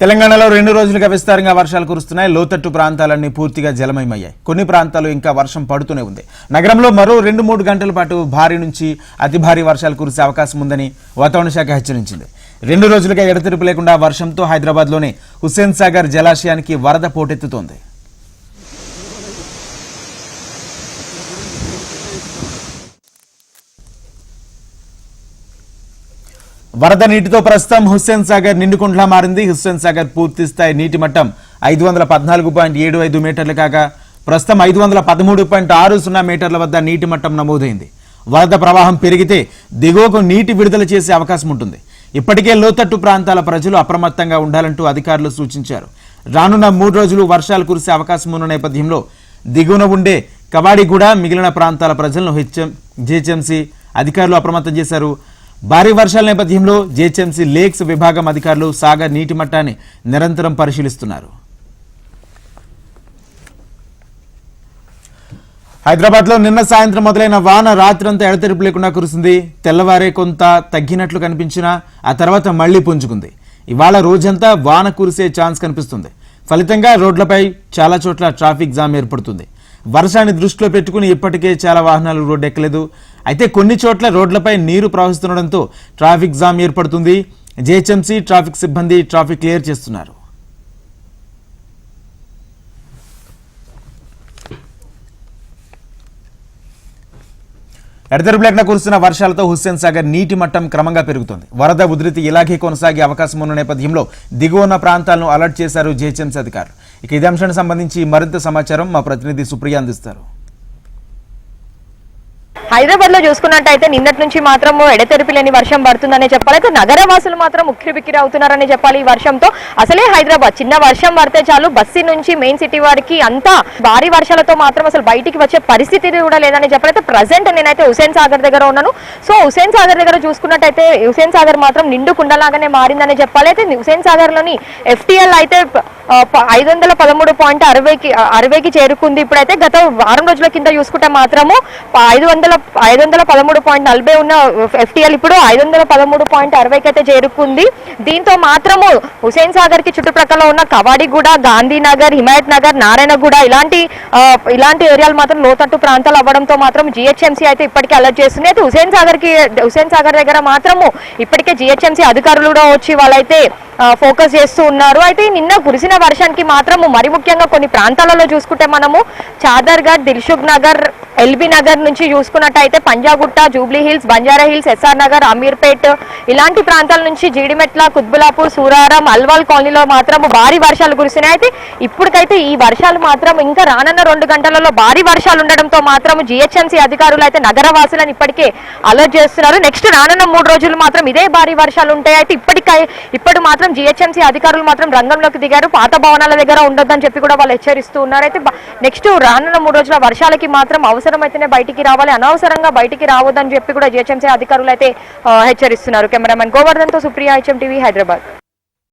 తెలంగాణలో రెండు రోజులుగా విస్తారంగా వర్షాలు కురుస్తున్నాయి. లోతట్టు ప్రాంతాలన్నీ పూర్తిగా జలమయమయ్యాయి. కొన్ని ప్రాంతాలు ఇంకా వర్షం పడుతూనే ఉంది. నగరంలో మరో రెండు మూడు గంటల పాటు భారీ నుంచి అతి భారీ వర్షాలు కురిసే అవకాశం ఉందని వాతావరణ శాఖ హెచ్చరించింది. రెండు రోజులుగా ఎడతెరిపి లేకుండా వర్షంతో హైదరాబాద్లోని హుస్సేన్ సాగర్ జలాశయానికి వరద పోటెత్తుతోంది. వరద నీటితో ప్రస్తుతం హుస్సేన్ సాగర్ నిండుకుంట్లా మారింది. హుస్సేన్ సాగర్ పూర్తి స్థాయి నీటి మట్టం ఐదు వందల పద్నాలుగు పాయింట్ ఏడు ఐదు మీటర్లు కాగా ప్రస్తుతం ఐదు వందల పదమూడు పాయింట్ ఆరు సున్నా మీటర్ల వద్ద నీటి మట్టం నమోదైంది. వరద ప్రవాహం పెరిగితే దిగువకు నీటి విడుదల చేసే అవకాశం ఉంటుంది. ఇప్పటికే లోతట్టు ప్రాంతాల ప్రజలు అప్రమత్తంగా ఉండాలంటూ అధికారులు సూచించారు. రానున్న మూడు రోజులు వర్షాలు కురిసే అవకాశం ఉన్న నేపథ్యంలో దిగువన ఉండే కవాడిగూడ మిగిలిన ప్రాంతాల ప్రజలను హెచ్ఎం జిహెచ్ఎంసీ అధికారులు అప్రమత్తం చేశారు. భారీ వర్షాల నేపథ్యంలో జేహెచ్ఎంసీ లేక్స్ విభాగం అధికారులు సాగర్ నీటి మట్టాన్ని నిరంతరం పరిశీలిస్తున్నారు. హైదరాబాద్లో నిన్న సాయంత్రం మొదలైన వాన రాత్రంతా ఎడతెరిపి లేకుండా కురిసింది. తెల్లవారే కొంత తగ్గినట్లు కనిపించినా ఆ తర్వాత మళ్ళీ పుంజుకుంది. ఇవాళ రోజంతా వాన కురిసే ఛాన్స్ కనిపిస్తుంది. ఫలితంగా రోడ్లపై చాలా చోట్ల ట్రాఫిక్ జామ్ ఏర్పడుతుంది. వర్షాన్ని దృష్టిలో పెట్టుకుని ఇప్పటికే చాలా వాహనాలు రోడ్డు ఎక్కలేదు అయితే కొన్ని చోట్ల రోడ్లపై నీరు ప్రవహిస్తుండడంతో ట్రాఫిక్ జామ్ ఏర్పడుతుంది. జేహెచ్ఎంసీ ట్రాఫిక్ సిబ్బంది ట్రాఫిక్ క్లియర్ చేస్తున్నారు. ఎడతెరిపి కురుస్తున్న వర్షాలతో హుస్సేన్ సాగర్ నీటి మట్టం క్రమంగా పెరుగుతుంది. వరద ఉధృతి ఇలాగే కొనసాగే అవకాశం ఉన్న నేపథ్యంలో దిగువన ప్రాంతాలను అలర్ట్ చేశారు జేహెచ్ఎంసీ అధికారులు. ఇక ఇదే అంశానికి సంబంధించి మరింత సమాచారం మా ప్రతినిధి సుప్రియ అందిస్తారు. హైదరాబాద్లో చూసుకున్నట్టయితే నిన్నటి నుంచి మాత్రం ఎడతెరిపి లేని వర్షం పడుతుందనే చెప్పాలి. అయితే నగర వాసులు మాత్రం ఉక్కిరిబిక్కిరి అవుతున్నారని చెప్పాలి ఈ వర్షంతో. అసలే హైదరాబాద్ చిన్న వర్షం పడితే చాలు బస్సు నుంచి మెయిన్ సిటీ వారికి అంతా భారీ వర్షాలతో మాత్రం అసలు బయటికి వచ్చే పరిస్థితి కూడా లేదని చెప్పాలి. అయితే ప్రజెంట్ నేనైతే హుసేన్ సాగర్ దగ్గర ఉన్నాను. సో హుసేన్ సాగర్ దగ్గర చూసుకున్నట్టయితే హుసేన్ సాగర్ మాత్రం నిండు కుండలాగానే మారిందని చెప్పాలి. అయితే హుసేన్ సాగర్లోని ఎఫ్టీఎల్ అయితే ఐదు వందల పదమూడు పాయింట్ అరవైకి అరవైకి చేరుకుంది. ఇప్పుడైతే గత వారం రోజుల కింద చూసుకుంటే మాత్రము ఐదు వందల ఐదు వందల పదమూడు పాయింట్ నలభై ఉన్న ఎఫ్టీఎల్ ఇప్పుడు ఐదు వందల పదమూడు పాయింట్ అరవైకి అయితే చేరుకుంది. దీంతో మాత్రము హుసేన్ సాగర్కి చుట్టుప్రక్కల ఉన్న కవాడిగూడ గాంధీనగర్ హిమాయత్ నగర్ నారాయణగూడ ఇలాంటి ఇలాంటి ఏరియాలు మాత్రం లోతట్టు ప్రాంతాలు అవ్వడంతో మాత్రం జిహెచ్ఎంసీ అయితే ఇప్పటికే అలర్ట్ చేస్తుంది. అయితే హుసేన్ సాగర్కి హుసేన్ సాగర్ దగ్గర మాత్రము ఇప్పటికే జిహెచ్ఎంసీ అధికారులు కూడా వచ్చి వాళ్ళైతే ఫోకస్ చేస్తూ ఉన్నారు. అయితే నిన్న కురిసిన వర్షానికి మాత్రము మరి ముఖ్యంగా కొన్ని ప్రాంతాలలో చూసుకుంటే మనము చాదర్గఢ్ దిల్షుక్ నగర్ ఎల్బీ నగర్ నుంచి చూసుకున్నట్టయితే Panjagutta Jubilee Hills Banjara Hills S R Nagar Ameerpet ఇలాంటి ప్రాంతాల నుంచి జీడిమెట్ల కుత్బులాపూర్ సూరారం అల్వాల్ కాలనీలో మాత్రం భారీ వర్షాలు కురిసినాయి. అయితే ఇప్పటికైతే ఈ వర్షాలు మాత్రం ఇంకా రానున్న రెండు గంటలలో భారీ వర్షాలు ఉండడంతో మాత్రం జిహెచ్ఎంసీ అధికారులు అయితే నగర వాసులను ఇప్పటికే అలర్ట్ చేస్తున్నారు. నెక్స్ట్ రానున్న మూడు రోజులు మాత్రం ఇదే భారీ వర్షాలు ఉంటాయి. అయితే ఇప్పటికై ఇప్పుడు మాత్రం జిహెచ్ఎంసీ అధికారులు మాత్రం రంగంలోకి దిగారు. పాత భవనాల దగ్గర ఉండొద్దని చెప్పి కూడా వాళ్ళు హెచ్చరిస్తూ ఉన్నారు. అయితే నెక్స్ట్ రానున్న మూడు రోజుల వర్షాలకి మాత్రం అవసరమైతేనే బయటికి రావాలి. అనవసరంగా బయటికి రావద్దని చెప్పి కూడా జిహెచ్ఎంసీ అధికారులు అయితే హెచ్చరిస్తున్నారు. Cameraman గోవర్ధన్తో Supriya H M TV Hyderabad.